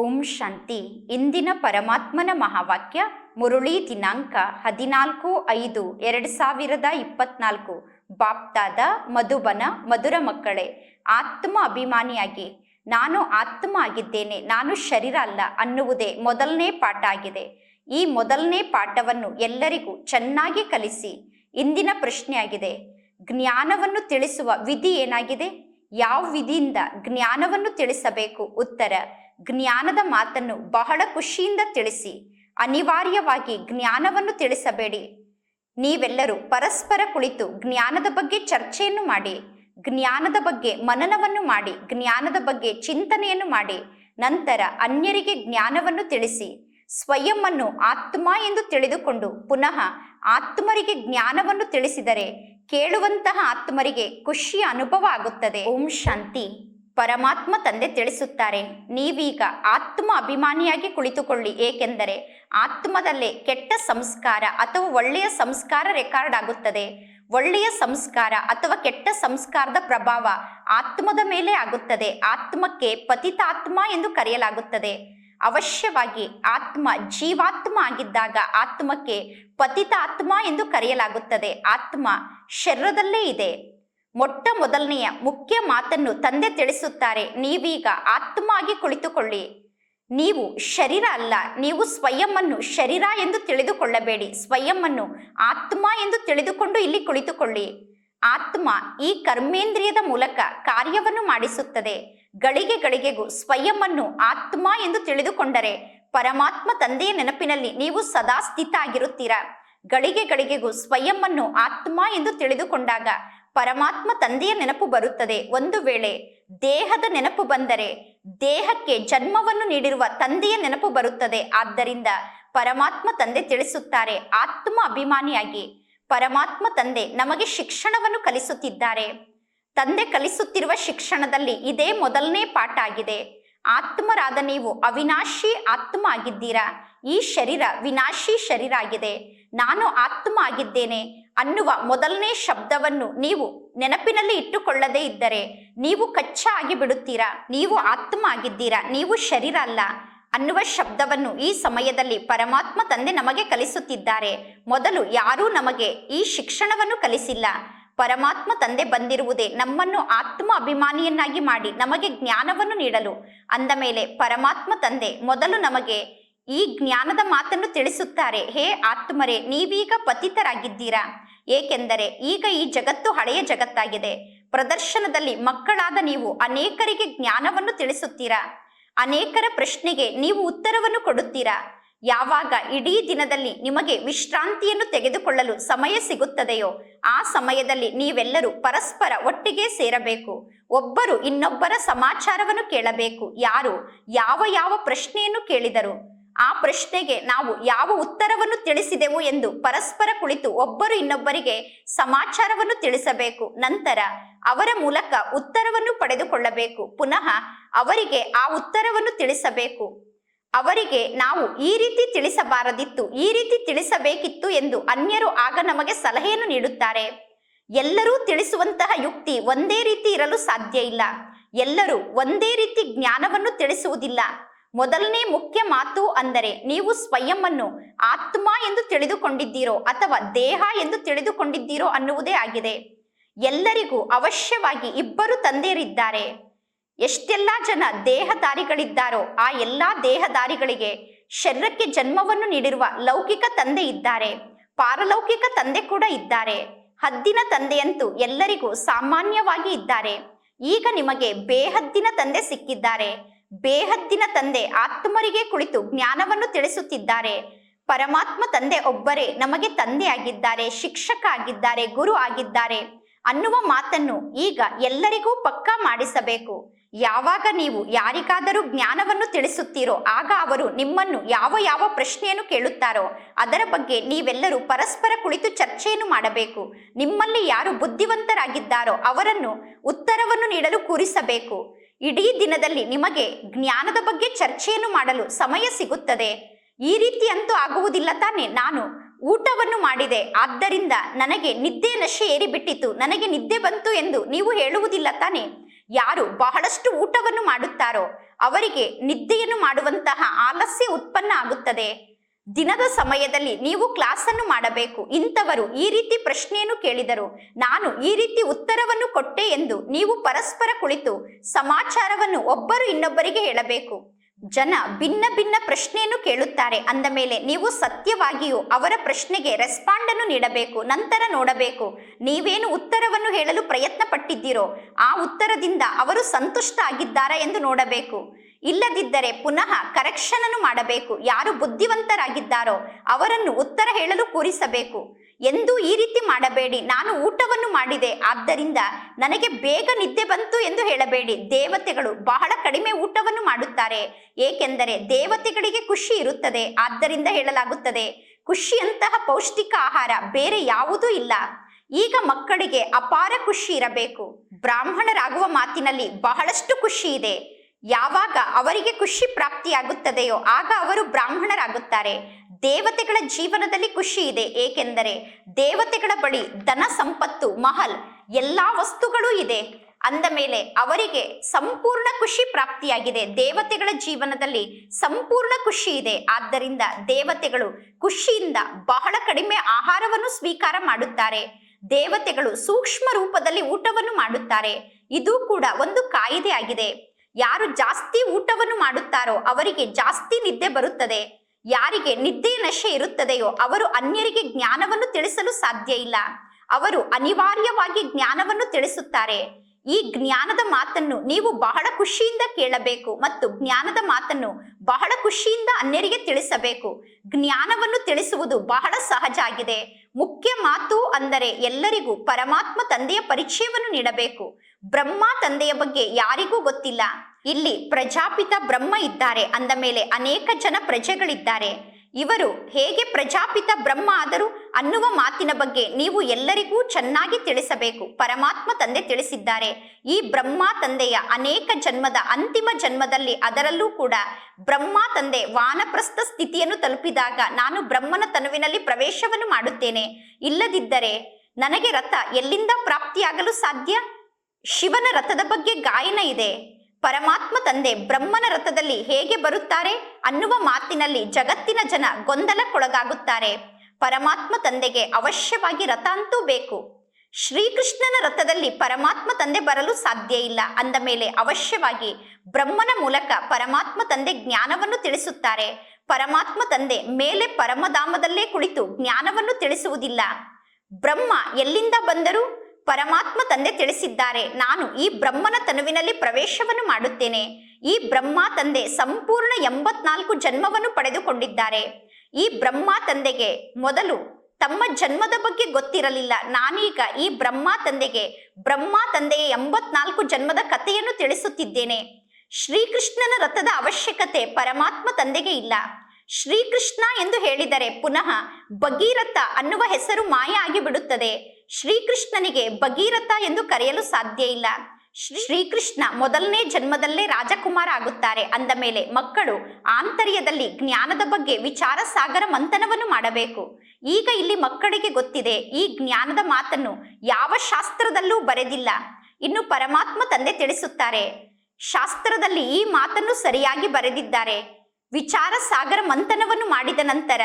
ಓಂ ಶಾಂತಿ. ಇಂದಿನ ಪರಮಾತ್ಮನ ಮಹಾವಾಕ್ಯ ಮುರುಳಿ ದಿನಾಂಕ ಹದಿನಾಲ್ಕು ಐದು ಎರಡು ಸಾವಿರದ ಇಪ್ಪತ್ನಾಲ್ಕು. ಬಾಪ್ತಾದ, ಮಧುಬನ, ಮಧುರ ಮಕ್ಕಳೇ, ಆತ್ಮ ಅಭಿಮಾನಿಯಾಗಿ. ನಾನು ಆತ್ಮ ಆಗಿದ್ದೇನೆ, ನಾನು ಶರೀರ ಅಲ್ಲ ಅನ್ನುವುದೇ ಮೊದಲನೇ ಪಾಠ ಆಗಿದೆ ಈ ಮೊದಲನೇ ಪಾಠವನ್ನು ಎಲ್ಲರಿಗೂ ಚೆನ್ನಾಗಿ ಕಲಿಸಿ. ಇಂದಿನ ಪ್ರಶ್ನೆಯಾಗಿದೆ, ಜ್ಞಾನವನ್ನು ತಿಳಿಸುವ ವಿಧಿ ಏನಾಗಿದೆ? ಯಾವ ವಿಧಿಯಿಂದ ಜ್ಞಾನವನ್ನು ತಿಳಿಸಬೇಕು? ಉತ್ತರ ಜ್ಞಾನದ ಮಾತನ್ನು ಬಹಳ ಖುಷಿಯಿಂದ ತಿಳಿಸಿ, ಅನಿವಾರ್ಯವಾಗಿ ಜ್ಞಾನವನ್ನು ತಿಳಿಸಬೇಡಿ. ನೀವೆಲ್ಲರೂ ಪರಸ್ಪರ ಕುಳಿತು ಜ್ಞಾನದ ಬಗ್ಗೆ ಚರ್ಚೆಯನ್ನು ಮಾಡಿ, ಜ್ಞಾನದ ಬಗ್ಗೆ ಮನನವನ್ನು ಮಾಡಿ, ಜ್ಞಾನದ ಬಗ್ಗೆ ಚಿಂತನೆಯನ್ನು ಮಾಡಿ, ನಂತರ ಅನ್ಯರಿಗೆ ಜ್ಞಾನವನ್ನು ತಿಳಿಸಿ, ಸ್ವಯಂ ಆತ್ಮ ಎಂದು ತಿಳಿದುಕೊಂಡು ಪುನಃ ಆತ್ಮರಿಗೆ ಜ್ಞಾನವನ್ನು ತಿಳಿಸಿದರೆ ಕೇಳುವಂತಹ ಆತ್ಮರಿಗೆ ಖುಷಿಯ ಅನುಭವ ಆಗುತ್ತದೆ. ಓಂ ಶಾಂತಿ. ಪರಮಾತ್ಮ ತಂದೆ ತಿಳಿಸುತ್ತಾರೆ. ನೀವೀಗ ಆತ್ಮ ಅಭಿಮಾನಿಯಾಗಿ ಕುಳಿತುಕೊಳ್ಳಿ. ಏಕೆಂದರೆ ಆತ್ಮದಲ್ಲೇ ಕೆಟ್ಟ ಸಂಸ್ಕಾರ ಅಥವಾ ಒಳ್ಳೆಯ ಸಂಸ್ಕಾರ ರೆಕಾರ್ಡ್ ಆಗುತ್ತದೆ. ಒಳ್ಳೆಯ ಸಂಸ್ಕಾರ ಅಥವಾ ಕೆಟ್ಟ ಸಂಸ್ಕಾರದ ಪ್ರಭಾವ ಆತ್ಮದ ಮೇಲೆ ಆಗುತ್ತದೆ. ಆತ್ಮಕ್ಕೆ ಪತಿತಾತ್ಮ ಎಂದು ಕರೆಯಲಾಗುತ್ತದೆ. ಅವಶ್ಯವಾಗಿ ಆತ್ಮ ಜೀವಾತ್ಮ ಆಗಿದ್ದಾಗ ಆತ್ಮಕ್ಕೆ ಪತಿತಾತ್ಮ ಎಂದು ಕರೆಯಲಾಗುತ್ತದೆ. ಆತ್ಮ ಶರೀರದಲ್ಲೇ ಇದೆ. ಮೊಟ್ಟ ಮೊದಲನೆಯ ಮುಖ್ಯ ಮಾತನ್ನು ತಂದೆ ತಿಳಿಸುತ್ತಾರೆ. ನೀವೀಗ ಆತ್ಮ ಆಗಿ ಕುಳಿತುಕೊಳ್ಳಿ. ನೀವು ಶರೀರ ಅಲ್ಲ, ನೀವು ಸ್ವಯಂವನ್ನು ಶರೀರ ಎಂದು ತಿಳಿದುಕೊಳ್ಳಬೇಡಿ. ಸ್ವಯಂವನ್ನು ಆತ್ಮ ಎಂದು ತಿಳಿದುಕೊಂಡು ಇಲ್ಲಿ ಕುಳಿತುಕೊಳ್ಳಿ. ಆತ್ಮ ಈ ಕರ್ಮೇಂದ್ರಿಯದ ಮೂಲಕ ಕಾರ್ಯವನ್ನು ಮಾಡಿಸುತ್ತದೆ. ಗಳಿಗೆ ಗಳಿಗೆಗೂ ಸ್ವಯಂವನ್ನು ಆತ್ಮ ಎಂದು ತಿಳಿದುಕೊಂಡರೆ ಪರಮಾತ್ಮ ತಂದೆಯ ನೆನಪಿನಲ್ಲಿ ನೀವು ಸದಾ ಸ್ಥಿತ ಆಗಿರುತ್ತೀರಾ ಗಳಿಗೆ ಗಳಿಗೆಗೂ ಸ್ವಯಂವನ್ನು ಆತ್ಮ ಎಂದು ತಿಳಿದುಕೊಂಡಾಗ ಪರಮಾತ್ಮ ತಂದೆಯ ನೆನಪು ಬರುತ್ತದೆ. ಒಂದು ವೇಳೆ ದೇಹದ ನೆನಪು ಬಂದರೆ ದೇಹಕ್ಕೆ ಜನ್ಮವನ್ನು ನೀಡಿರುವ ತಂದೆಯ ನೆನಪು ಬರುತ್ತದೆ. ಆದ್ದರಿಂದ ಪರಮಾತ್ಮ ತಂದೆ ತಿಳಿಸುತ್ತಾರೆ. ಆತ್ಮ ಅಭಿಮಾನಿಯಾಗಿ ಪರಮಾತ್ಮ ತಂದೆ ನಮಗೆ ಶಿಕ್ಷಣವನ್ನು ಕಲಿಸುತ್ತಿದ್ದಾರೆ. ತಂದೆ ಕಲಿಸುತ್ತಿರುವ ಶಿಕ್ಷಣದಲ್ಲಿ ಇದೇ ಮೊದಲನೇ ಪಾಠ ಆಗಿದೆ. ಆತ್ಮರಾದ ನೀವು ಅವಿನಾಶಿ ಆತ್ಮ ಆಗಿದ್ದೀರಾ? ಈ ಶರೀರ ವಿನಾಶಿ ಶರೀರ ಆಗಿದೆ. ನಾನು ಆತ್ಮ ಆಗಿದ್ದೇನೆ ಅನ್ನುವ ಮೊದಲನೇ ಶಬ್ದವನ್ನು ನೀವು ನೆನಪಿನಲ್ಲಿ ಇಟ್ಟುಕೊಳ್ಳದೇ ಇದ್ದರೆ ನೀವು ಕಚ್ಚಾ ಆಗಿ ಬಿಡುತ್ತೀರಾ? ನೀವು ಆತ್ಮ ಆಗಿದ್ದೀರಾ ನೀವು ಶರೀರ ಅಲ್ಲ ಅನ್ನುವ ಶಬ್ದವನ್ನು ಈ ಸಮಯದಲ್ಲಿ ಪರಮಾತ್ಮ ತಂದೆ ನಮಗೆ ಕಲಿಸುತ್ತಿದ್ದಾರೆ. ಮೊದಲು ಯಾರೂ ನಮಗೆ ಈ ಶಿಕ್ಷಣವನ್ನು ಕಲಿಸಿಲ್ಲ. ಪರಮಾತ್ಮ ತಂದೆ ಬಂದಿರುವುದೇ ನಮ್ಮನ್ನು ಆತ್ಮ ಅಭಿಮಾನಿಯನ್ನಾಗಿ ಮಾಡಿ ನಮಗೆ ಜ್ಞಾನವನ್ನು ನೀಡಲು. ಅಂದ ಮೇಲೆ ಪರಮಾತ್ಮ ತಂದೆ ಮೊದಲು ನಮಗೆ ಈ ಜ್ಞಾನದ ಮಾತನ್ನು ತಿಳಿಸುತ್ತಾರೆ. ಹೇ ಆತ್ಮರೇ, ನೀವೀಗ ಪತಿತರಾಗಿದ್ದೀರಾ? ಏಕೆಂದರೆ ಈಗ ಈ ಜಗತ್ತು ಹಳೆಯ ಜಗತ್ತಾಗಿದೆ. ಪ್ರದರ್ಶನದಲ್ಲಿ ಮಕ್ಕಳಾದ ನೀವು ಅನೇಕರಿಗೆ ಜ್ಞಾನವನ್ನು ತಿಳಿಸುತ್ತೀರಾ? ಅನೇಕರ ಪ್ರಶ್ನೆಗೆ ನೀವು ಉತ್ತರವನ್ನು ಕೊಡುತ್ತೀರಾ? ಯಾವಾಗ ಇಡೀ ದಿನದಲ್ಲಿ ನಿಮಗೆ ವಿಶ್ರಾಂತಿಯನ್ನು ತೆಗೆದುಕೊಳ್ಳಲು ಸಮಯ ಸಿಗುತ್ತದೆಯೋ, ಆ ಸಮಯದಲ್ಲಿ ನೀವೆಲ್ಲರೂ ಪರಸ್ಪರ ಒಟ್ಟಿಗೆ ಸೇರಬೇಕು. ಒಬ್ಬರು ಇನ್ನೊಬ್ಬರ ಸಮಾಚಾರವನ್ನು ಕೇಳಬೇಕು. ಯಾರು ಯಾವ ಯಾವ ಪ್ರಶ್ನೆಯನ್ನು ಕೇಳಿದರು? ಆ ಪ್ರಶ್ನೆಗೆ ನಾವು ಯಾವ ಉತ್ತರವನ್ನು ತಿಳಿಸಿದೆವು ಎಂದು ಪರಸ್ಪರ ಕುಳಿತು ಒಬ್ಬರು ಇನ್ನೊಬ್ಬರಿಗೆ ಸಮಾಚಾರವನ್ನು ತಿಳಿಸಬೇಕು. ನಂತರ ಅವರ ಮೂಲಕ ಉತ್ತರವನ್ನು ಪಡೆದುಕೊಳ್ಳಬೇಕು. ಪುನಃ ಅವರಿಗೆ ಆ ಉತ್ತರವನ್ನು ತಿಳಿಸಬೇಕು. ಅವರಿಗೆ ನಾವು ಈ ರೀತಿ ತಿಳಿಸಬಾರದಿತ್ತು, ಈ ರೀತಿ ತಿಳಿಸಬೇಕಿತ್ತು ಎಂದು ಅನ್ಯರು ಆಗ ನಮಗೆ ಸಲಹೆಯನ್ನು ನೀಡುತ್ತಾರೆ. ಎಲ್ಲರೂ ತಿಳಿಸುವಂತಹ ಯುಕ್ತಿ ಒಂದೇ ರೀತಿ ಇರಲು ಸಾಧ್ಯ ಇಲ್ಲ. ಎಲ್ಲರೂ ಒಂದೇ ರೀತಿ ಜ್ಞಾನವನ್ನು ತಿಳಿಸುವುದಿಲ್ಲ. ಮೊದಲನೇ ಮುಖ್ಯ ಮಾತು ಅಂದರೆ ನೀವು ಸ್ವಯಂ ಆತ್ಮ ಎಂದು ತಿಳಿದುಕೊಂಡಿದ್ದೀರೋ ಅಥವಾ ದೇಹ ಎಂದು ತಿಳಿದುಕೊಂಡಿದ್ದೀರೋ ಅನ್ನುವುದೇ ಆಗಿದೆ. ಎಲ್ಲರಿಗೂ ಅವಶ್ಯವಾಗಿ ಇಬ್ಬರು ತಂದೆಯರಿದ್ದಾರೆ. ಎಷ್ಟೆಲ್ಲ ಜನ ದೇಹದಾರಿಗಳಿದ್ದಾರೋ ಆ ಎಲ್ಲಾ ದೇಹದಾರಿಗಳಿಗೆ ಶರೀರಕ್ಕೆ ಜನ್ಮವನ್ನು ನೀಡಿರುವ ಲೌಕಿಕ ತಂದೆ ಇದ್ದಾರೆ. ಪಾರಲೌಕಿಕ ತಂದೆ ಕೂಡ ಇದ್ದಾರೆ. ಹದ್ದಿನ ತಂದೆಯಂತೂ ಎಲ್ಲರಿಗೂ ಸಾಮಾನ್ಯವಾಗಿ ಇದ್ದಾರೆ. ಈಗ ನಿಮಗೆ ಬೇಹದ್ದಿನ ತಂದೆ ಸಿಕ್ಕಿದ್ದಾರೆ. ಬೇಹದ್ದಿನ ತಂದೆ ಆತ್ಮರಿಗೆ ಕುಳಿತು ಜ್ಞಾನವನ್ನು ತಿಳಿಸುತ್ತಿದ್ದಾರೆ. ಪರಮಾತ್ಮ ತಂದೆ ಒಬ್ಬರೇ, ನಮಗೆ ತಂದೆ ಆಗಿದ್ದಾರೆ, ಶಿಕ್ಷಕ ಆಗಿದ್ದಾರೆ, ಗುರು ಆಗಿದ್ದಾರೆ ಅನ್ನುವ ಮಾತನ್ನು ಈಗ ಎಲ್ಲರಿಗೂ ಪಕ್ಕಾ ಮಾಡಿಸಬೇಕು. ಯಾವಾಗ ನೀವು ಯಾರಿಗಾದರೂ ಜ್ಞಾನವನ್ನು ತಿಳಿಸುತ್ತೀರೋ, ಆಗ ಅವರು ನಿಮ್ಮನ್ನು ಯಾವ ಯಾವ ಪ್ರಶ್ನೆಯನ್ನು ಕೇಳುತ್ತಾರೋ, ಅದರ ಬಗ್ಗೆ ನೀವೆಲ್ಲರೂ ಪರಸ್ಪರ ಕುಳಿತು ಚರ್ಚೆಯನ್ನು ಮಾಡಬೇಕು. ನಿಮ್ಮಲ್ಲಿ ಯಾರು ಬುದ್ಧಿವಂತರಾಗಿದ್ದಾರೋ, ಅವರನ್ನು ಉತ್ತರವನ್ನು ನೀಡಲು ಕೂರಿಸಬೇಕು. ಇಡೀ ದಿನದಲ್ಲಿ ನಿಮಗೆ ಜ್ಞಾನದ ಬಗ್ಗೆ ಚರ್ಚೆಯನ್ನು ಮಾಡಲು ಸಮಯ ಸಿಗುತ್ತದೆ. ಈ ರೀತಿ ಅಂತೂ ಆಗುವುದಿಲ್ಲ ತಾನೆ. ನಾನು ಊಟವನ್ನು ಮಾಡಿದೆ. ಆದ್ದರಿಂದ ನನಗೆ ನಿದ್ದೆ ನಶೆ ಏರಿಬಿಟ್ಟಿತು. ನನಗೆ ನಿದ್ದೆ ಬಂತು ಎಂದು ನೀವು ಹೇಳುವುದಿಲ್ಲ ತಾನೆ. ಯಾರು ಬಹಳಷ್ಟು ಊಟವನ್ನು ಮಾಡುತ್ತಾರೋ ಅವರಿಗೆ ನಿದ್ದೆಯನ್ನು ಮಾಡುವಂತಹ ಆಲಸ್ಯ ಉತ್ಪನ್ನ ಆಗುತ್ತದೆ. ದಿನದ ಸಮಯದಲ್ಲಿ ನೀವು ಕ್ಲಾಸನ್ನು ಮಾಡಬೇಕು. ಇಂಥವರು ಈ ರೀತಿ ಪ್ರಶ್ನೆಯನ್ನು ಕೇಳಿದರು. ನಾನು ಈ ರೀತಿ ಉತ್ತರವನ್ನು ಕೊಟ್ಟೆ ಎಂದು ನೀವು ಪರಸ್ಪರ ಕುಳಿತು ಸಮಾಚಾರವನ್ನು ಒಬ್ಬರು ಇನ್ನೊಬ್ಬರಿಗೆ ಹೇಳಬೇಕು. ಜನ ಭಿನ್ನ ಭಿನ್ನ ಪ್ರಶ್ನೆಯನ್ನು ಕೇಳುತ್ತಾರೆ. ಅಂದ ಮೇಲೆ ನೀವು ಸತ್ಯವಾಗಿಯೂ ಅವರ ಪ್ರಶ್ನೆಗೆ ರೆಸ್ಪಾಂಡ್ ಅನ್ನು ನೀಡಬೇಕು. ನಂತರ ನೋಡಬೇಕು. ನೀವೇನು ಉತ್ತರವನ್ನು ಹೇಳಲು ಪ್ರಯತ್ನ ಪಟ್ಟಿದ್ದೀರೋ ಆ ಉತ್ತರದಿಂದ ಅವರು ಸಂತುಷ್ಟ ಆಗಿದ್ದಾರಾ ಎಂದು ನೋಡಬೇಕು. ಇಲ್ಲದಿದ್ದರೆ ಪುನಃ ಕರೆಕ್ಷನ್ ಅನ್ನು ಮಾಡಬೇಕು. ಯಾರು ಬುದ್ಧಿವಂತರಾಗಿದ್ದಾರೋ ಅವರನ್ನು ಉತ್ತರ ಹೇಳಲು ಕೂರಿಸಬೇಕು. ಎಂದು ಈ ರೀತಿ ಮಾಡಬೇಡಿ. ನಾನು ಊಟವನ್ನು ಮಾಡಿದೆ. ಆದ್ದರಿಂದ ನನಗೆ ಬೇಗ ನಿದ್ದೆ ಬಂತು ಎಂದು ಹೇಳಬೇಡಿ. ದೇವತೆಗಳು ಬಹಳ ಕಡಿಮೆ ಊಟವನ್ನು ಮಾಡುತ್ತಾರೆ. ಏಕೆಂದರೆ ದೇವತೆಗಳಿಗೆ ಖುಷಿ ಇರುತ್ತದೆ. ಆದ್ದರಿಂದ ಹೇಳಲಾಗುತ್ತದೆ, ಖುಷಿಯಂತಹ ಪೌಷ್ಟಿಕ ಆಹಾರ ಬೇರೆ ಯಾವುದೂ ಇಲ್ಲ. ಈಗ ಮಕ್ಕಳಿಗೆ ಅಪಾರ ಖುಷಿ ಇರಬೇಕು. ಬ್ರಾಹ್ಮಣರಾಗುವ ಮಾತಿನಲ್ಲಿ ಬಹಳಷ್ಟು ಖುಷಿ ಇದೆ. ಯಾವಾಗ ಅವರಿಗೆ ಖುಷಿ ಪ್ರಾಪ್ತಿಯಾಗುತ್ತದೆಯೋ ಆಗ ಅವರು ಬ್ರಾಹ್ಮಣರಾಗುತ್ತಾರೆ. ದೇವತೆಗಳ ಜೀವನದಲ್ಲಿ ಖುಷಿ ಇದೆ, ಏಕೆಂದರೆ ದೇವತೆಗಳ ಬಳಿ ಧನ ಸಂಪತ್ತು, ಮಹಲ್, ಎಲ್ಲಾ ವಸ್ತುಗಳು ಇದೆ. ಅಂದ ಮೇಲೆ ಅವರಿಗೆ ಸಂಪೂರ್ಣ ಖುಷಿ ಪ್ರಾಪ್ತಿಯಾಗಿದೆ. ದೇವತೆಗಳ ಜೀವನದಲ್ಲಿ ಸಂಪೂರ್ಣ ಖುಷಿ ಇದೆ. ಆದ್ದರಿಂದ ದೇವತೆಗಳು ಖುಷಿಯಿಂದ ಬಹಳ ಕಡಿಮೆ ಆಹಾರವನ್ನು ಸ್ವೀಕಾರ ಮಾಡುತ್ತಾರೆ. ದೇವತೆಗಳು ಸೂಕ್ಷ್ಮ ರೂಪದಲ್ಲಿ ಊಟವನ್ನು ಮಾಡುತ್ತಾರೆ. ಇದು ಕೂಡ ಒಂದು ಕಾಯಿದೆ ಆಗಿದೆ ಯಾರು ಜಾಸ್ತಿ ಊಟವನ್ನು ಮಾಡುತ್ತಾರೋ ಅವರಿಗೆ ಜಾಸ್ತಿ ನಿದ್ದೆ ಬರುತ್ತದೆ. ಯಾರಿಗೆ ನಿದ್ದೆಯ ನಶೆ ಇರುತ್ತದೆಯೋ ಅವರು ಅನ್ಯರಿಗೆ ಜ್ಞಾನವನ್ನು ತಿಳಿಸಲು ಸಾಧ್ಯ ಇಲ್ಲ. ಅವರು ಅನಿವಾರ್ಯವಾಗಿ ಜ್ಞಾನವನ್ನು ತಿಳಿಸುತ್ತಾರೆ. ಈ ಜ್ಞಾನದ ಮಾತನ್ನು ನೀವು ಬಹಳ ಖುಷಿಯಿಂದ ಕೇಳಬೇಕು ಮತ್ತು ಜ್ಞಾನದ ಮಾತನ್ನು ಬಹಳ ಖುಷಿಯಿಂದ ಅನ್ಯರಿಗೆ ತಿಳಿಸಬೇಕು. ಜ್ಞಾನವನ್ನು ತಿಳಿಸುವುದು ಬಹಳ ಸಹಜ ಆಗಿದೆ. ಮುಖ್ಯ ಮಾತು ಅಂದರೆ ಎಲ್ಲರಿಗೂ ಪರಮಾತ್ಮ ತಂದೆಯ ಪರಿಚಯವನ್ನು ನೀಡಬೇಕು. ಬ್ರಹ್ಮ ತಂದೆಯ ಬಗ್ಗೆ ಯಾರಿಗೂ ಗೊತ್ತಿಲ್ಲ. ಇಲ್ಲಿ ಪ್ರಜಾಪಿತ ಬ್ರಹ್ಮ ಇದ್ದಾರೆ. ಅಂದ ಮೇಲೆ ಅನೇಕ ಜನ ಪ್ರಜೆಗಳಿದ್ದಾರೆ. ಇವರು ಹೇಗೆ ಪ್ರಜಾಪಿತ ಬ್ರಹ್ಮ ಆದರು ಅನ್ನುವ ಮಾತಿನ ಬಗ್ಗೆ ನೀವು ಎಲ್ಲರಿಗೂ ಚೆನ್ನಾಗಿ ತಿಳಿಸಬೇಕು. ಪರಮಾತ್ಮ ತಂದೆ ತಿಳಿಸಿದ್ದಾರೆ. ಈ ಬ್ರಹ್ಮ ತಂದೆಯ ಅನೇಕ ಜನ್ಮದ ಅಂತಿಮ ಜನ್ಮದಲ್ಲಿ ಅದರಲ್ಲೂ ಕೂಡ ಬ್ರಹ್ಮ ತಂದೆ ವಾನಪ್ರಸ್ಥ ಸ್ಥಿತಿಯನ್ನು ತಲುಪಿದಾಗ ನಾನು ಬ್ರಹ್ಮನ ತನುವಿನಲ್ಲಿ ಪ್ರವೇಶವನ್ನು ಮಾಡುತ್ತೇನೆ. ಇಲ್ಲದಿದ್ದರೆ ನನಗೆ ರಥ ಎಲ್ಲಿಂದ ಪ್ರಾಪ್ತಿಯಾಗಲು ಸಾಧ್ಯ? ಶಿವನ ರಥದ ಬಗ್ಗೆ ಗಾಯನ ಇದೆ. ಪರಮಾತ್ಮ ತಂದೆ ಬ್ರಹ್ಮನ ರಥದಲ್ಲಿ ಹೇಗೆ ಬರುತ್ತಾರೆ ಅನ್ನುವ ಮಾತಿನಲ್ಲಿ ಜಗತ್ತಿನ ಜನ ಗೊಂದಲಕ್ಕೊಳಗಾಗುತ್ತಾರೆ. ಪರಮಾತ್ಮ ತಂದೆಗೆ ಅವಶ್ಯವಾಗಿ ರಥ ಅಂತೂ ಬೇಕು. ಶ್ರೀಕೃಷ್ಣನ ರಥದಲ್ಲಿ ಪರಮಾತ್ಮ ತಂದೆ ಬರಲು ಸಾಧ್ಯ ಇಲ್ಲ. ಅಂದ ಮೇಲೆ ಅವಶ್ಯವಾಗಿ ಬ್ರಹ್ಮನ ಮೂಲಕ ಪರಮಾತ್ಮ ತಂದೆ ಜ್ಞಾನವನ್ನು ತಿಳಿಸುತ್ತಾರೆ. ಪರಮಾತ್ಮ ತಂದೆ ಮೇಲೆ ಪರಮಧಾಮದಲ್ಲೇ ಕುಳಿತು ಜ್ಞಾನವನ್ನು ತಿಳಿಸುವುದಿಲ್ಲ. ಬ್ರಹ್ಮ ಎಲ್ಲಿಂದ ಬಂದರು? ಪರಮಾತ್ಮ ತಂದೆ ತಿಳಿಸಿದ್ದಾರೆ. ನಾನು ಈ ಬ್ರಹ್ಮನ ತನುವಿನಲ್ಲಿ ಪ್ರವೇಶವನ್ನು ಮಾಡುತ್ತೇನೆ. ಈ ಬ್ರಹ್ಮ ತಂದೆ ಸಂಪೂರ್ಣ ಎಂಬತ್ನಾಲ್ಕು ಜನ್ಮವನ್ನು ಪಡೆದುಕೊಂಡಿದ್ದಾರೆ. ಈ ಬ್ರಹ್ಮ ತಂದೆಗೆ ಮೊದಲು ತಮ್ಮ ಜನ್ಮದ ಬಗ್ಗೆ ಗೊತ್ತಿರಲಿಲ್ಲ. ನಾನೀಗ ಈ ಬ್ರಹ್ಮ ತಂದೆಗೆ ಬ್ರಹ್ಮ ತಂದೆಯ ಎಂಬತ್ನಾಲ್ಕು ಜನ್ಮದ ಕಥೆಯನ್ನು ತಿಳಿಸುತ್ತಿದ್ದೇನೆ. ಶ್ರೀಕೃಷ್ಣನ ರಥದ ಅವಶ್ಯಕತೆ ಪರಮಾತ್ಮ ತಂದೆಗೆ ಇಲ್ಲ. ಶ್ರೀಕೃಷ್ಣ ಎಂದು ಹೇಳಿದರೆ ಪುನಃ ಭಗೀರಥ ಅನ್ನುವ ಹೆಸರು ಮಾಯ ಆಗಿ ಬಿಡುತ್ತದೆ ಶ್ರೀಕೃಷ್ಣನಿಗೆ ಭಗೀರಥ ಎಂದು ಕರೆಯಲು ಸಾಧ್ಯ ಇಲ್ಲ. ಶ್ರೀ- ಶ್ರೀಕೃಷ್ಣ ಮೊದಲನೇ ಜನ್ಮದಲ್ಲೇ ರಾಜಕುಮಾರ ಆಗುತ್ತಾರೆ. ಅಂದ ಮೇಲೆ ಮಕ್ಕಳು ಆಂತರ್ಯದಲ್ಲಿ ಜ್ಞಾನದ ಬಗ್ಗೆ ವಿಚಾರ ಸಾಗರ ಮಂಥನವನ್ನು ಮಾಡಬೇಕು. ಈಗ ಇಲ್ಲಿ ಮಕ್ಕಳಿಗೆ ಗೊತ್ತಿದೆ, ಈ ಜ್ಞಾನದ ಮಾತನ್ನು ಯಾವ ಶಾಸ್ತ್ರದಲ್ಲೂ ಬರೆದಿಲ್ಲ. ಇನ್ನು ಪರಮಾತ್ಮ ತಂದೆ ತಿಳಿಸುತ್ತಾರೆ, ಶಾಸ್ತ್ರದಲ್ಲಿ ಈ ಮಾತನ್ನು ಸರಿಯಾಗಿ ಬರೆದಿದ್ದಾರೆ. ವಿಚಾರ ಸಾಗರ ಮಂಥನವನ್ನು ಮಾಡಿದ ನಂತರ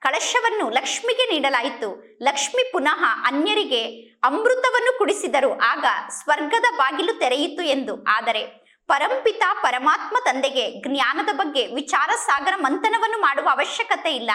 ಕಳಶವನ್ನು ಲಕ್ಷ್ಮಿಗೆ ನೀಡಲಾಯಿತು. ಲಕ್ಷ್ಮಿ ಪುನಃ ಅನ್ಯರಿಗೆ ಅಮೃತವನ್ನು ಕುಡಿಸಿದರು. ಆಗ ಸ್ವರ್ಗದ ಬಾಗಿಲು ತೆರೆಯಿತು ಎಂದು. ಆದರೆ ಪರಂಪಿತ ಪರಮಾತ್ಮ ತಂದೆಗೆ ಜ್ಞಾನದ ಬಗ್ಗೆ ವಿಚಾರ ಸಾಗರ ಮಂಥನವನ್ನು ಮಾಡುವ ಅವಶ್ಯಕತೆ ಇಲ್ಲ.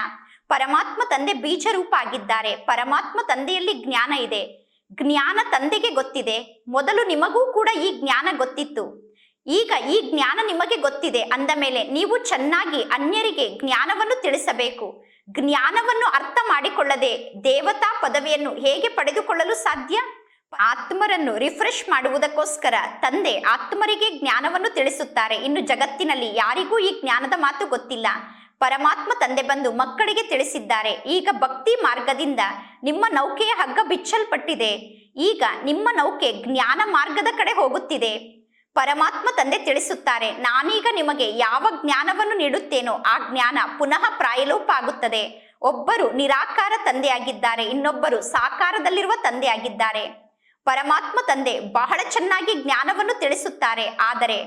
ಪರಮಾತ್ಮ ತಂದೆ ಬೀಜರೂಪ ಆಗಿದ್ದಾರೆ ಪರಮಾತ್ಮ ತಂದೆಯಲ್ಲಿ ಜ್ಞಾನ ಇದೆ. ಜ್ಞಾನ ತಂದೆಗೆ ಗೊತ್ತಿದೆ. ಮೊದಲು ನಿಮಗೂ ಕೂಡ ಈ ಜ್ಞಾನ ಗೊತ್ತಿತ್ತು. ಈಗ ಈ ಜ್ಞಾನ ನಿಮಗೆ ಗೊತ್ತಿದೆ. ಅಂದ ಮೇಲೆ ನೀವು ಚೆನ್ನಾಗಿ ಅನ್ಯರಿಗೆ ಜ್ಞಾನವನ್ನು ತಿಳಿಸಬೇಕು. ಜ್ಞಾನವನ್ನು ಅರ್ಥ ಮಾಡಿಕೊಳ್ಳದೆ ದೇವತಾ ಪದವಿಯನ್ನು ಹೇಗೆ ಪಡೆದುಕೊಳ್ಳಲು ಸಾಧ್ಯ? ಆತ್ಮರನ್ನು ರಿಫ್ರೆಶ್ ಮಾಡುವುದಕ್ಕೋಸ್ಕರ ತಂದೆ ಆತ್ಮರಿಗೆ ಜ್ಞಾನವನ್ನು ತಿಳಿಸುತ್ತಾರೆ. ಇನ್ನು ಜಗತ್ತಿನಲ್ಲಿ ಯಾರಿಗೂ ಈ ಜ್ಞಾನದ ಮಾತು ಗೊತ್ತಿಲ್ಲ. ಪರಮಾತ್ಮ ತಂದೆ ಬಂದು ಮಕ್ಕಳಿಗೆ ತಿಳಿಸಿದ್ದಾರೆ. ಈಗ ಭಕ್ತಿ ಮಾರ್ಗದಿಂದ ನಿಮ್ಮ ನೌಕೆಯ ಹಗ್ಗ ಬಿಚ್ಚಲ್ಪಟ್ಟಿದೆ. ಈಗ ನಿಮ್ಮ ನೌಕೆ ಜ್ಞಾನ ಮಾರ್ಗದ ಕಡೆ ಹೋಗುತ್ತಿದೆ. ಪರಮಾತ್ಮ ತಂದೆ ತಿಳಿಸುತ್ತಾರೆ, ನಾನೀಗ ನಿಮಗೆ ಯಾವ ಜ್ಞಾನವನ್ನು ನೀಡುತ್ತೇನೋ ಆ ಜ್ಞಾನ ಪುನಃ ಪ್ರಾಯಲೋಪ ಆಗುತ್ತದೆ ಒಬ್ಬರು ನಿರಾಕಾರ ತಂದೆಯಾಗಿದ್ದಾರೆ, ಇನ್ನೊಬ್ಬರು ಸಾಕಾರದಲ್ಲಿರುವ ತಂದೆಯಾಗಿದ್ದಾರೆ. ಪರಮಾತ್ಮ ತಂದೆ ಬಹಳ ಚೆನ್ನಾಗಿ ಜ್ಞಾನವನ್ನು ತಿಳಿಸುತ್ತಾರೆ, ಆದರೆ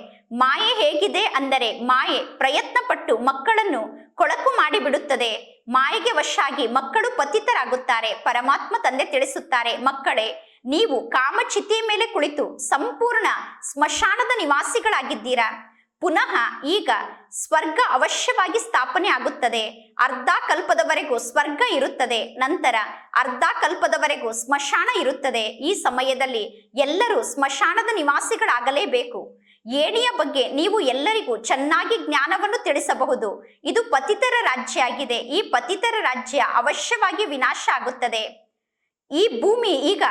ಮಾಯೆ ಹೇಗಿದೆ ಅಂದರೆ ಮಾಯೆ ಪ್ರಯತ್ನ ಪಟ್ಟು ಮಕ್ಕಳನ್ನು ಕೊಳಕು ಮಾಡಿಬಿಡುತ್ತದೆ. ಮಾಯೆಗೆ ವಶಾಗಿ ಮಕ್ಕಳು ಪತಿತರಾಗುತ್ತಾರೆ, ಪರಮಾತ್ಮ ತಂದೆ ತಿಳಿಸುತ್ತಾರೆ, ಮಕ್ಕಳೇ ನೀವು ಕಾಮಚಿತಿಯ ಮೇಲೆ ಕುಳಿತು ಸಂಪೂರ್ಣ ಸ್ಮಶಾನದ ನಿವಾಸಿಗಳಾಗಿದ್ದೀರಾ? ಪುನಃ ಈಗ ಸ್ವರ್ಗ ಅವಶ್ಯವಾಗಿ ಸ್ಥಾಪನೆ ಆಗುತ್ತದೆ. ಅರ್ಧ ಕಲ್ಪದವರೆಗೂ ಸ್ವರ್ಗ ಇರುತ್ತದೆ. ನಂತರ ಅರ್ಧ ಕಲ್ಪದವರೆಗೂ ಸ್ಮಶಾನ ಇರುತ್ತದೆ. ಈ ಸಮಯದಲ್ಲಿ ಎಲ್ಲರೂ ಸ್ಮಶಾನದ ನಿವಾಸಿಗಳಾಗಲೇಬೇಕು. ಏಣಿಯ ಬಗ್ಗೆ ನೀವು ಎಲ್ಲರಿಗೂ ಚೆನ್ನಾಗಿ ಜ್ಞಾನವನ್ನು ತಿಳಿಸಬಹುದು. ಇದು ಪತಿತರ ರಾಜ್ಯ ಆಗಿದೆ. ಈ ಪತಿತರ ರಾಜ್ಯ ಅವಶ್ಯವಾಗಿ ವಿನಾಶ ಆಗುತ್ತದೆ. ಈ ಭೂಮಿ ಈಗ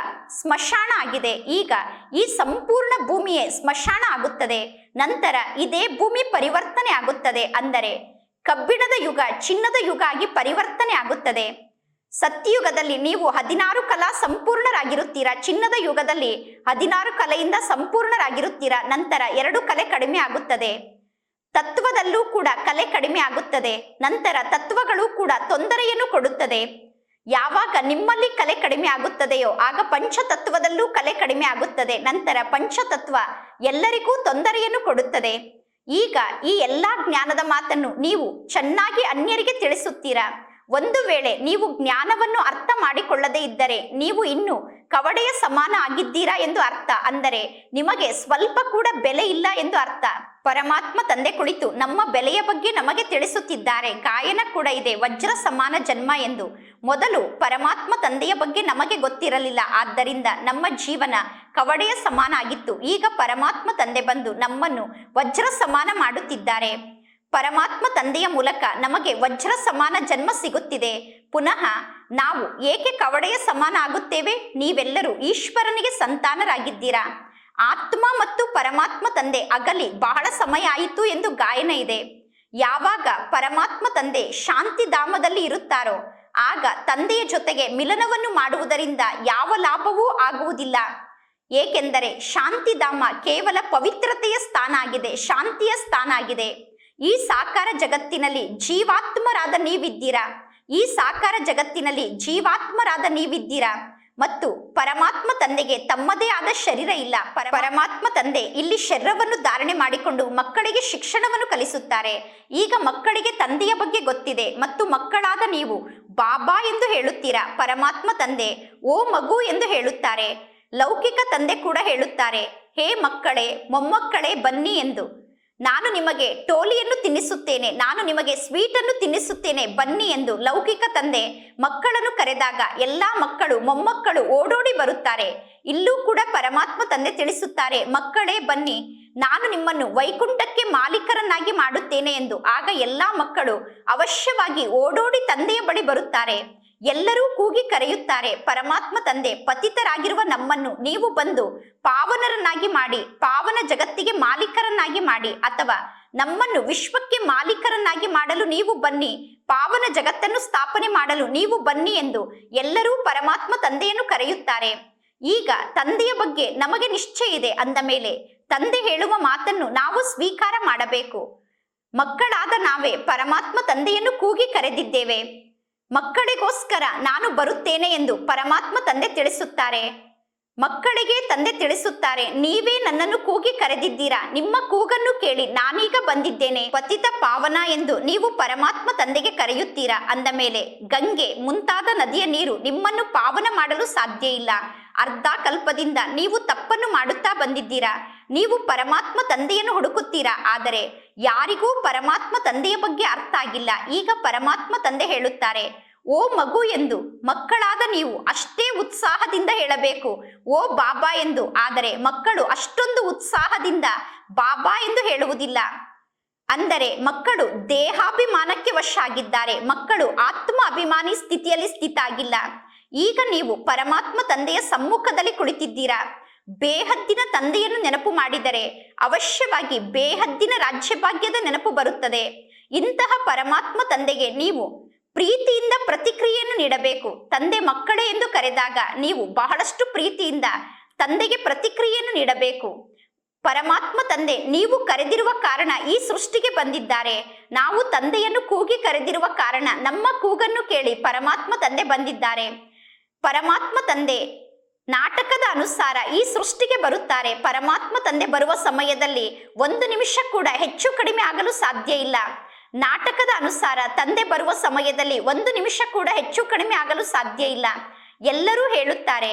ಸ್ಮಶಾನ ಆಗಿದೆ. ಈಗ ಈ ಸಂಪೂರ್ಣ ಭೂಮಿಯೇ ಸ್ಮಶಾನ ಆಗುತ್ತದೆ. ನಂತರ ಇದೇ ಭೂಮಿ ಪರಿವರ್ತನೆ ಆಗುತ್ತದೆ. ಅಂದರೆ ಕಬ್ಬಿಣದ ಯುಗ, ಚಿನ್ನದ ಯುಗ ಆಗಿ ಪರಿವರ್ತನೆ ಆಗುತ್ತದೆ. ಸತ್ಯಯುಗದಲ್ಲಿ ನೀವು ಹದಿನಾರು ಕಲಾ ಸಂಪೂರ್ಣರಾಗಿರುತ್ತೀರಾ? ಚಿನ್ನದ ಯುಗದಲ್ಲಿ ಹದಿನಾರು ಕಲೆಯಿಂದ ಸಂಪೂರ್ಣರಾಗಿರುತ್ತೀರಾ? ನಂತರ ಎರಡು ಕಲೆ ಕಡಿಮೆ ಆಗುತ್ತದೆ. ತತ್ವದಲ್ಲೂ ಕೂಡ ಕಲೆ ಕಡಿಮೆ ಆಗುತ್ತದೆ. ನಂತರ ತತ್ವಗಳು ಕೂಡ ತೊಂದರೆಯನ್ನು ಕೊಡುತ್ತದೆ. ಯಾವಾಗ ನಿಮ್ಮಲ್ಲಿ ಕಲೆ ಕಡಿಮೆ ಆಗುತ್ತದೆಯೋ ಆಗ ಪಂಚತತ್ವದಲ್ಲೂ ಕಲೆ ಕಡಿಮೆ ಆಗುತ್ತದೆ. ನಂತರ ಪಂಚತತ್ವ ಎಲ್ಲರಿಗೂ ತೊಂದರೆಯನ್ನು ಕೊಡುತ್ತದೆ. ಈಗ ಈ ಎಲ್ಲ ಜ್ಞಾನದ ಮಾತನ್ನು ನೀವು ಚೆನ್ನಾಗಿ ಅನ್ಯರಿಗೆ ತಿಳಿಸುತ್ತೀರಾ? ಒಂದು ವೇಳೆ ನೀವು ಜ್ಞಾನವನ್ನು ಅರ್ಥ ಮಾಡಿಕೊಳ್ಳದೇ ಇದ್ದರೆ ನೀವು ಇನ್ನು ಕವಡೆಯ ಸಮಾನ ಆಗಿದ್ದೀರಾ ಎಂದು ಅರ್ಥ. ಅಂದರೆ ನಿಮಗೆ ಸ್ವಲ್ಪ ಕೂಡ ಬೆಲೆ ಇಲ್ಲ ಎಂದು ಅರ್ಥ. ಪರಮಾತ್ಮ ತಂದೆ ಕುಳಿತು ನಮ್ಮ ಬೆಲೆಯ ಬಗ್ಗೆ ನಮಗೆ ತಿಳಿಸುತ್ತಿದ್ದಾರೆ. ಗಾಯನ ಕೂಡ ಇದೆ. ವಜ್ರ ಸಮಾನ ಜನ್ಮ ಎಂದು. ಮೊದಲು ಪರಮಾತ್ಮ ತಂದೆಯ ಬಗ್ಗೆ ನಮಗೆ ಗೊತ್ತಿರಲಿಲ್ಲ. ಆದ್ದರಿಂದ ನಮ್ಮ ಜೀವನ ಕವಡೆಯ ಸಮಾನ ಆಗಿತ್ತು. ಈಗ ಪರಮಾತ್ಮ ತಂದೆ ಬಂದು ನಮ್ಮನ್ನು ವಜ್ರ ಸಮಾನ ಮಾಡುತ್ತಿದ್ದಾರೆ. ಪರಮಾತ್ಮ ತಂದೆಯ ಮೂಲಕ ನಮಗೆ ವಜ್ರ ಸಮಾನ ಜನ್ಮ ಸಿಗುತ್ತಿದೆ. ಪುನಃ ನಾವು ಏಕೆ ಕವಡೆಯ ಸಮಾನ ಆಗುತ್ತೇವೆ ನೀವೆಲ್ಲರೂ ಈಶ್ವರನಿಗೆ ಸಂತಾನರಾಗಿದ್ದೀರಾ? ಆತ್ಮ ಮತ್ತು ಪರಮಾತ್ಮ ತಂದೆ ಅಗಲಿ, ಬಹಳ ಸಮಯ ಆಯಿತು ಎಂದು ಗಾಯನ ಇದೆ. ಯಾವಾಗ ಪರಮಾತ್ಮ ತಂದೆ ಶಾಂತಿಧಾಮದಲ್ಲಿ ಇರುತ್ತಾರೋ, ಆಗ ತಂದೆಯ ಜೊತೆಗೆ ಮಿಲನವನ್ನು ಮಾಡುವುದರಿಂದ ಯಾವ ಲಾಭವೂ ಆಗುವುದಿಲ್ಲ. ಏಕೆಂದರೆ ಶಾಂತಿಧಾಮ ಕೇವಲ ಪವಿತ್ರತೆಯ ಸ್ಥಾನ ಆಗಿದೆ, ಶಾಂತಿಯ ಸ್ಥಾನ ಆಗಿದೆ. ಈ ಸಾಕಾರ ಜಗತ್ತಿನಲ್ಲಿ ಜೀವಾತ್ಮರಾದ ನೀವಿದ್ದೀರಾ? ಈ ಸಾಕಾರ ಜಗತ್ತಿನಲ್ಲಿ ಜೀವಾತ್ಮರಾದ ನೀವಿದ್ದೀರಾ? ಮತ್ತು ಪರಮಾತ್ಮ ತಂದೆಗೆ ತಮ್ಮದೇ ಆದ ಶರೀರ ಇಲ್ಲ. ಪರಮಾತ್ಮ ತಂದೆ ಇಲ್ಲಿ ಶರೀರವನ್ನು ಧಾರಣೆ ಮಾಡಿಕೊಂಡು ಮಕ್ಕಳಿಗೆ ಶಿಕ್ಷಣವನ್ನು ಕಲಿಸುತ್ತಾರೆ. ಈಗ ಮಕ್ಕಳಿಗೆ ತಂದೆಯ ಬಗ್ಗೆ ಗೊತ್ತಿದೆ. ಮತ್ತು ಮಕ್ಕಳಾದ ನೀವು ಬಾಬಾ ಎಂದು ಹೇಳುತ್ತೀರಾ? ಪರಮಾತ್ಮ ತಂದೆ ಓ ಮಗು ಎಂದು ಹೇಳುತ್ತಾರೆ. ಲೌಕಿಕ ತಂದೆ ಕೂಡ ಹೇಳುತ್ತಾರೆ. ಹೇ ಮಕ್ಕಳೇ, ಮೊಮ್ಮಕ್ಕಳೇ ಬನ್ನಿ ಎಂದು. ನಾನು ನಿಮಗೆ ಟೋಲಿಯನ್ನು ತಿನ್ನಿಸುತ್ತೇನೆ, ನಾನು ನಿಮಗೆ ಸ್ವೀಟ್ ಅನ್ನು ತಿನ್ನಿಸುತ್ತೇನೆ, ಬನ್ನಿ ಎಂದು ಲೌಕಿಕ ತಂದೆ ಮಕ್ಕಳನ್ನು ಕರೆದಾಗ ಎಲ್ಲಾ ಮಕ್ಕಳು, ಮೊಮ್ಮಕ್ಕಳು ಓಡೋಡಿ ಬರುತ್ತಾರೆ. ಇಲ್ಲೂ ಕೂಡ ಪರಮಾತ್ಮ ತಂದೆ ತಿಳಿಸುತ್ತಾರೆ, ಮಕ್ಕಳೇ ಬನ್ನಿ, ನಾನು ನಿಮ್ಮನ್ನು ವೈಕುಂಠಕ್ಕೆ ಮಾಲೀಕರನ್ನಾಗಿ ಮಾಡುತ್ತೇನೆ ಎಂದು. ಆಗ ಎಲ್ಲಾ ಮಕ್ಕಳು ಅವಶ್ಯವಾಗಿ ಓಡೋಡಿ ತಂದೆಯ ಬಳಿ ಬರುತ್ತಾರೆ. ಎಲ್ಲರೂ ಕೂಗಿ ಕರೆಯುತ್ತಾರೆ, ಪರಮಾತ್ಮ ತಂದೆ, ಪತಿತರಾಗಿರುವ ನಮ್ಮನ್ನು ನೀವು ಬಂದು ಪಾವನರನ್ನಾಗಿ ಮಾಡಿ, ಪಾವನ ಜಗತ್ತಿಗೆ ಮಾಲೀಕರನ್ನಾಗಿ ಮಾಡಿ ಅಥವಾ ನಮ್ಮನ್ನು ವಿಶ್ವಕ್ಕೆ ಮಾಲೀಕರನ್ನಾಗಿ ಮಾಡಲು ನೀವು ಬನ್ನಿ, ಪಾವನ ಜಗತ್ತನ್ನು ಸ್ಥಾಪನೆ ಮಾಡಲು ನೀವು ಬನ್ನಿ ಎಂದು ಎಲ್ಲರೂ ಪರಮಾತ್ಮ ತಂದೆಯನ್ನು ಕರೆಯುತ್ತಾರೆ. ಈಗ ತಂದೆಯ ಬಗ್ಗೆ ನಮಗೆ ನಿಶ್ಚಯ ಇದೆ ಅಂದ ಮೇಲೆ ತಂದೆ ಹೇಳುವ ಮಾತನ್ನು ನಾವು ಸ್ವೀಕಾರ ಮಾಡಬೇಕು. ಮಕ್ಕಳಾದ ನಾವೇ ಪರಮಾತ್ಮ ತಂದೆಯನ್ನು ಕೂಗಿ ಕರೆದಿದ್ದೇವೆ. ಮಕ್ಕಳಿಗೋಸ್ಕರ ನಾನು ಬರುತ್ತೇನೆ ಎಂದು ಪರಮಾತ್ಮ ತಂದೆ ತಿಳಿಸುತ್ತಾರೆ. ಮಕ್ಕಳಿಗೆ ತಂದೆ ತಿಳಿಸುತ್ತಾರೆ, ನೀವೇ ನನ್ನನ್ನು ಕೂಗಿ ಕರೆದಿದ್ದೀರಾ? ನಿಮ್ಮ ಕೂಗನ್ನು ಕೇಳಿ ನಾನೀಗ ಬಂದಿದ್ದೇನೆ. ಪತಿತ ಪಾವನ ಎಂದು ನೀವು ಪರಮಾತ್ಮ ತಂದೆಗೆ ಕರೆಯುತ್ತೀರಾ? ಅಂದ ಮೇಲೆ, ಗಂಗೆ, ಮುಂತಾದ ನದಿಯ ನೀರು ನಿಮ್ಮನ್ನು ಪಾವನ ಮಾಡಲು ಸಾಧ್ಯ ಇಲ್ಲ. ಅರ್ಧ ಕಲ್ಪದಿಂದ ನೀವು ತಪ್ಪನ್ನು ಮಾಡುತ್ತಾ ಬಂದಿದ್ದೀರಾ? ನೀವು ಪರಮಾತ್ಮ ತಂದೆಯನ್ನು ಹುಡುಕುತ್ತೀರಾ? ಆದರೆ ಯಾರಿಗೂ ಪರಮಾತ್ಮ ತಂದೆಯ ಬಗ್ಗೆ ಅರ್ಥ ಆಗಿಲ್ಲ. ಈಗ ಪರಮಾತ್ಮ ತಂದೆ ಹೇಳುತ್ತಾರೆ, ಓ ಮಗು ಎಂದು, ಮಕ್ಕಳಾದ ನೀವು ಅಷ್ಟೇ ಉತ್ಸಾಹದಿಂದ ಹೇಳಬೇಕು. ಓ ಬಾಬಾ ಎಂದು, ಆದರೆ ಮಕ್ಕಳು ಅಷ್ಟೊಂದು ಉತ್ಸಾಹದಿಂದ ಬಾಬಾ ಎಂದು ಹೇಳುವುದಿಲ್ಲ. ಅಂದರೆ ಮಕ್ಕಳು ದೇಹಾಭಿಮಾನಕ್ಕೆ ವಶ ಆಗಿದ್ದಾರೆ ಮಕ್ಕಳು ಆತ್ಮ ಅಭಿಮಾನಿ ಸ್ಥಿತಿಯಲ್ಲಿ ಸ್ಥಿತಾಗಿಲ್ಲ. ಈಗ ನೀವು ಪರಮಾತ್ಮ ತಂದೆಯ ಸಮ್ಮುಖದಲ್ಲಿ ಕುಳಿತಿದ್ದೀರಾ? ಬೇಹದ್ದಿನ ತಂದೆಯನ್ನು ನೆನಪು ಮಾಡಿದರೆ ಅವಶ್ಯವಾಗಿ ಬೇಹದ್ದಿನ ರಾಜ್ಯಭಾಗ್ಯದ ನೆನಪು ಬರುತ್ತದೆ. ಇಂತಹ ಪರಮಾತ್ಮ ತಂದೆಗೆ ನೀವು ಪ್ರೀತಿಯಿಂದ ಪ್ರತಿಕ್ರಿಯೆಯನ್ನು ನೀಡಬೇಕು. ತಂದೆ ಮಕ್ಕಳೇ ಎಂದು ಕರೆದಾಗ ನೀವು ಬಹಳಷ್ಟು ಪ್ರೀತಿಯಿಂದ ತಂದೆಗೆ ಪ್ರತಿಕ್ರಿಯೆಯನ್ನು ನೀಡಬೇಕು. ಪರಮಾತ್ಮ ತಂದೆ, ನೀವು ಕರೆದಿರುವ ಕಾರಣ ಈ ಸೃಷ್ಟಿಗೆ ಬಂದಿದ್ದಾರೆ. ನಾವು ತಂದೆಯನ್ನು ಕೂಗಿ ಕರೆದಿರುವ ಕಾರಣ ನಮ್ಮ ಕೂಗನ್ನು ಕೇಳಿ ಪರಮಾತ್ಮ ತಂದೆ ಬಂದಿದ್ದಾರೆ. ಪರಮಾತ್ಮ ತಂದೆ ನಾಟಕದ ಅನುಸಾರ ಈ ಸೃಷ್ಟಿಗೆ ಬರುತ್ತಾರೆ. ಪರಮಾತ್ಮ ತಂದೆ ಬರುವ ಸಮಯದಲ್ಲಿ ಒಂದು ನಿಮಿಷ ಕೂಡ ಹೆಚ್ಚು ಕಡಿಮೆ ಆಗಲು ಸಾಧ್ಯ ಇಲ್ಲ. ನಾಟಕದ ಅನುಸಾರ ತಂದೆ ಬರುವ ಸಮಯದಲ್ಲಿ ಒಂದು ನಿಮಿಷ ಕೂಡ ಹೆಚ್ಚು ಕಡಿಮೆ ಆಗಲು ಸಾಧ್ಯ ಇಲ್ಲ. ಎಲ್ಲರೂ ಹೇಳುತ್ತಾರೆ,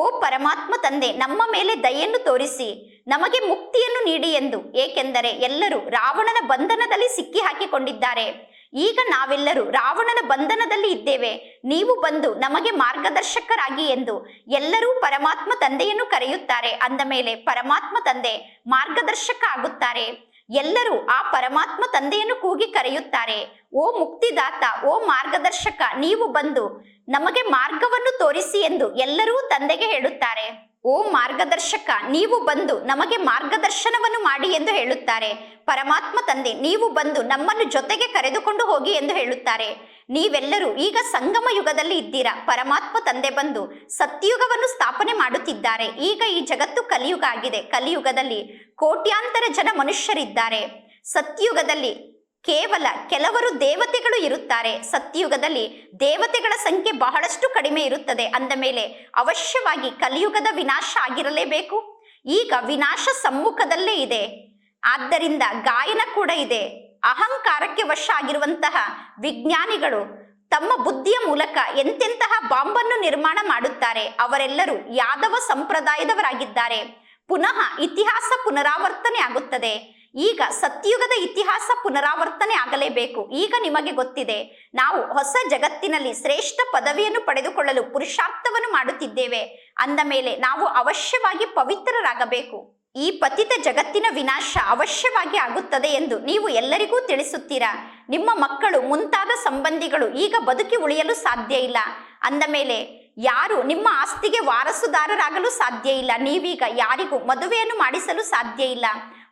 ಓ ಪರಮಾತ್ಮ ತಂದೆ, ನಮ್ಮ ಮೇಲೆ ದಯೆಯನ್ನು ತೋರಿಸಿ, ನಮಗೆ ಮುಕ್ತಿಯನ್ನು ನೀಡಿ ಎಂದು. ಏಕೆಂದರೆ ಎಲ್ಲರೂ ರಾವಣನ ಬಂಧನದಲ್ಲಿ ಸಿಕ್ಕಿ ಹಾಕಿಕೊಂಡಿದ್ದಾರೆ ಈಗ ನಾವೆಲ್ಲರೂ ರಾವಣನ ಬಂಧನದಲ್ಲಿ ಇದ್ದೇವೆ. ನೀವು ಬಂದು ನಮಗೆ ಮಾರ್ಗದರ್ಶಕರಾಗಿ ಎಂದು ಎಲ್ಲರೂ ಪರಮಾತ್ಮ ತಂದೆಯನ್ನು ಕರೆಯುತ್ತಾರೆ. ಅಂದ ಮೇಲೆ ಪರಮಾತ್ಮ ತಂದೆ ಮಾರ್ಗದರ್ಶಕ ಆಗುತ್ತಾರೆ. ಎಲ್ಲರೂ ಆ ಪರಮಾತ್ಮ ತಂದೆಯನ್ನು ಕೂಗಿ ಕರೆಯುತ್ತಾರೆ. ಓ ಮುಕ್ತಿದಾತ, ಓ ಮಾರ್ಗದರ್ಶಕ, ನೀವು ಬಂದು ನಮಗೆ ಮಾರ್ಗವನ್ನು ತೋರಿಸಿ ಎಂದು ಎಲ್ಲರೂ ತಂದೆಗೆ ಹೇಳುತ್ತಾರೆ. ಓ ಮಾರ್ಗದರ್ಶಕ, ನೀವು ಬಂದು ನಮಗೆ ಮಾರ್ಗದರ್ಶನವನ್ನು ಮಾಡಿ ಎಂದು ಹೇಳುತ್ತಾರೆ. ಪರಮಾತ್ಮ ತಂದೆ, ನೀವು ಬಂದು ನಮ್ಮನ್ನು ಜೊತೆಗೆ ಕರೆದುಕೊಂಡು ಹೋಗಿ ಎಂದು ಹೇಳುತ್ತಾರೆ. ನೀವೆಲ್ಲರೂ ಈಗ ಸಂಗಮ ಯುಗದಲ್ಲಿ ಇದ್ದೀರಾ? ಪರಮಾತ್ಮ ತಂದೆ ಬಂದು ಸತ್ಯುಗವನ್ನು ಸ್ಥಾಪನೆ ಮಾಡುತ್ತಿದ್ದಾರೆ. ಈಗ ಈ ಜಗತ್ತು ಕಲಿಯುಗ ಆಗಿದೆ. ಕಲಿಯುಗದಲ್ಲಿ ಕೋಟ್ಯಾಂತರ ಜನ ಮನುಷ್ಯರಿದ್ದಾರೆ. ಸತ್ಯುಗದಲ್ಲಿ ಕೇವಲ ಕೆಲವರು ದೇವತೆಗಳು ಇರುತ್ತಾರೆ. ಸತ್ಯಯುಗದಲ್ಲಿ ದೇವತೆಗಳ ಸಂಖ್ಯೆ ಬಹಳಷ್ಟು ಕಡಿಮೆ ಇರುತ್ತದೆ. ಅಂದ ಮೇಲೆ ಅವಶ್ಯವಾಗಿ ಕಲಿಯುಗದ ವಿನಾಶ ಆಗಿರಲೇಬೇಕು. ಈಗ ವಿನಾಶ ಸಮ್ಮುಖದಲ್ಲೇ ಇದೆ. ಆದ್ದರಿಂದ ಗಾಯನ ಕೂಡ ಇದೆ. ಅಹಂಕಾರಕ್ಕೆ ವಶ ಆಗಿರುವಂತಹ ವಿಜ್ಞಾನಿಗಳು ತಮ್ಮ ಬುದ್ಧಿಯ ಮೂಲಕ ಎಂತೆಂತಹ ಬಾಂಬನ್ನು ನಿರ್ಮಾಣ ಮಾಡುತ್ತಾರೆ ಅವರೆಲ್ಲರೂ ಯಾದವ ಸಂಪ್ರದಾಯದವರಾಗಿದ್ದಾರೆ. ಪುನಃ ಇತಿಹಾಸ ಪುನರಾವರ್ತನೆ ಆಗುತ್ತದೆ ಈಗ ಸತ್ಯುಗದ ಇತಿಹಾಸ ಪುನರಾವರ್ತನೆ ಆಗಲೇಬೇಕು. ಈಗ ನಿಮಗೆ ಗೊತ್ತಿದೆ, ನಾವು ಹೊಸ ಜಗತ್ತಿನಲ್ಲಿ ಶ್ರೇಷ್ಠ ಪದವಿಯನ್ನು ಪಡೆದುಕೊಳ್ಳಲು ಪುರುಷಾರ್ಥವನ್ನು ಮಾಡುತ್ತಿದ್ದೇವೆ. ಅಂದ ಮೇಲೆ ನಾವು ಅವಶ್ಯವಾಗಿ ಪವಿತ್ರರಾಗಬೇಕು. ಈ ಪತಿತ ಜಗತ್ತಿನ ವಿನಾಶ ಅವಶ್ಯವಾಗಿ ಆಗುತ್ತದೆ ಎಂದು ನೀವು ಎಲ್ಲರಿಗೂ ತಿಳಿಸುತ್ತೀರಾ? ನಿಮ್ಮ ಮಕ್ಕಳು, ಮುಂತಾದ ಸಂಬಂಧಿಗಳು ಈಗ ಬದುಕಿ ಉಳಿಯಲು ಸಾಧ್ಯ ಇಲ್ಲ. ಅಂದ ಮೇಲೆ, ಯಾರು ನಿಮ್ಮ ಆಸ್ತಿಗೆ ವಾರಸುದಾರರಾಗಲು ಸಾಧ್ಯ ಇಲ್ಲ. ನೀವೀಗ ಯಾರಿಗೂ ಮದುವೆಯನ್ನು ಮಾಡಿಸಲು ಸಾಧ್ಯ ಇಲ್ಲ.